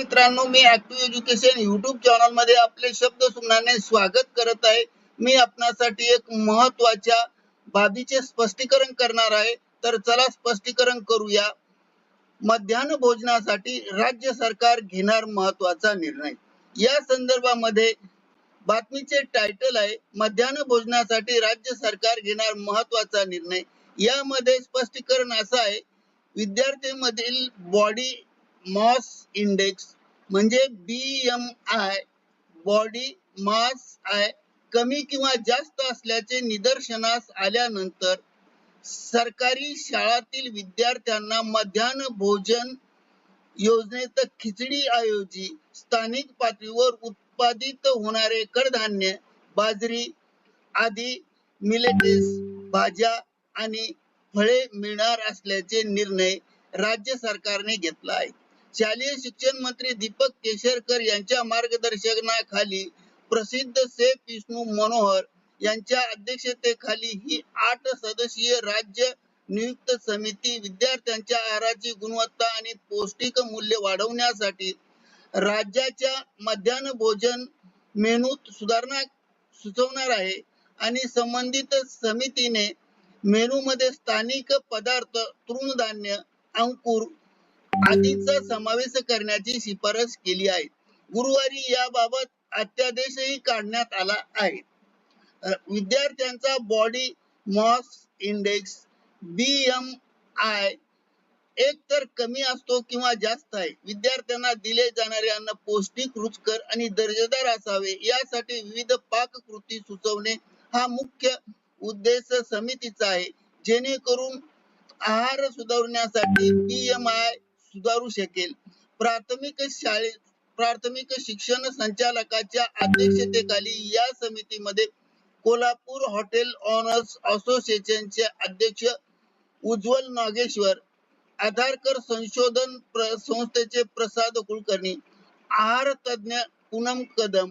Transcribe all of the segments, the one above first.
मित्रांनो मी active education YouTube चॅनलमध्ये आपले शब्द सुनाने स्वागत करत आहे. मी आपणासाठी एक महत्त्वाच्या बाबीचे स्पष्टीकरण करणार आहे. तर चला स्पष्टीकरण करूया. मध्यान्ह भोजनासाठी राज्य सरकार घेणार महत्त्वाचा निर्णय. या संदर्भामध्ये बातमीचे टायटल आहे मध्यान्ह भोजनासाठी राज्य सरकार घेणार महत्त्वाचा निर्णय. यामध्ये स्पष्टीकरण असं आहे विद्यार्थ्यांमधील बॉडी मॉस इंडेक्स म्हणजे B M I body mass I कमी किंवा जास्त असल्याचे निदर्शनास आल्यानंतर सरकारी शाळातील विद्यार्थ्यांना मध्यान्ह भोजन योजनेत खिचडी ऐवजी स्थानिक पातळीवर उत्पादित होणारे कडधान्य बाजरी आदी मिलेटेस भाज्या आणि फळे मिळणार असल्याचे निर्णय राज्य सरकारने घेतला आहे. शालेय शिक्षण मंत्री दीपक केसरकर यांच्या मार्गदर्शनाखाली प्रसिद्ध सेफ विष्णू मनोहर यांच्या अध्यक्षतेखाली ही आठ सदस्यीय राज्य नियुक्त समिती विद्यार्थ्यांच्या आहाराची गुणवत्ता आणि पौष्टिक मूल्य वाढवण्यासाठी राज्याच्या मध्यान्ह भोजन मेनूत सुधारणा सुचवणार आहे आणि संबंधित समितीने मेनू मध्ये स्थानिक पदार्थ तृणधान्य अंकुर आदींचा समावेश करण्याची शिफारस केली आहे. गुरुवारी याबाबत अत्यादेशही काढण्यात आला आहे. विद्यार्थ्यांचा बॉडी मॉस इंडेक्स बीएमआय एक तर कमी असतो किंवा जास्त आहे. विद्यार्थ्यांना दिले जाणारे अन्न पौष्टिक रुचकर आणि दर्जेदार असावे यासाठी विविध पाककृती सुचवणे हा मुख्य उद्देश समितीचा आहे. जेणेकरून आहार सुधारण्यासाठी बीएमआय सुधारू शकेल. प्राथमिक शाळेत प्राथमिक शिक्षण संचालकाच्या अध्यक्षतेखाली या समितीमध्ये कोल्हापूर हॉटेल ऑनर्स असोसिएशनचे अध्यक्ष उज्ज्वल नागेश्वर आधारकर संशोधन प्र- संस्थेचे प्रसाद कुलकर्णी आहार तज्ञ पूनम कदम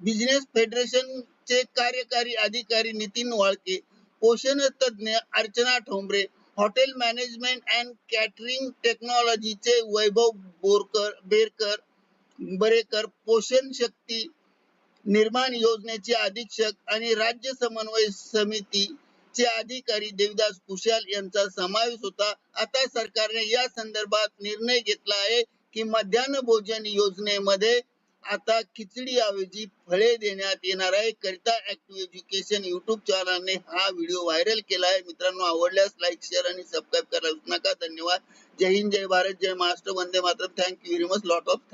बिझनेस फेडरेशनचे कार्यकारी अधिकारी नितीन वाळके पोषण तज्ञ Archana Thombare hotel management and catering टेक्नॉलॉजीचे Vaibhav Borkar Berkar Barekar पोषण शक्ती निर्माण योजनेचे अधीक्षक आणि राज्य समन्वय समिती चे अधिकारी देवदास कुशाल यांचा समावेश होता. आता सरकारने या संदर्भात निर्णय घेतला आहे की मध्यान्ह भोजन योजनेमध्ये आता खिचडी ऐवजी फळे देण्यात येणार आहे. करिता ऍक्टिव्ह एज्युकेशन युट्यूब चॅनलने हा व्हिडिओ व्हायरल केला आहे. मित्रांनो आवडल्यास लाईक शेअर आणि सबस्क्राईब करायला नका. धन्यवाद. जय हिंद जय भारत जय महाराष्ट्र. वंदे Mataram. Thank you very much lot of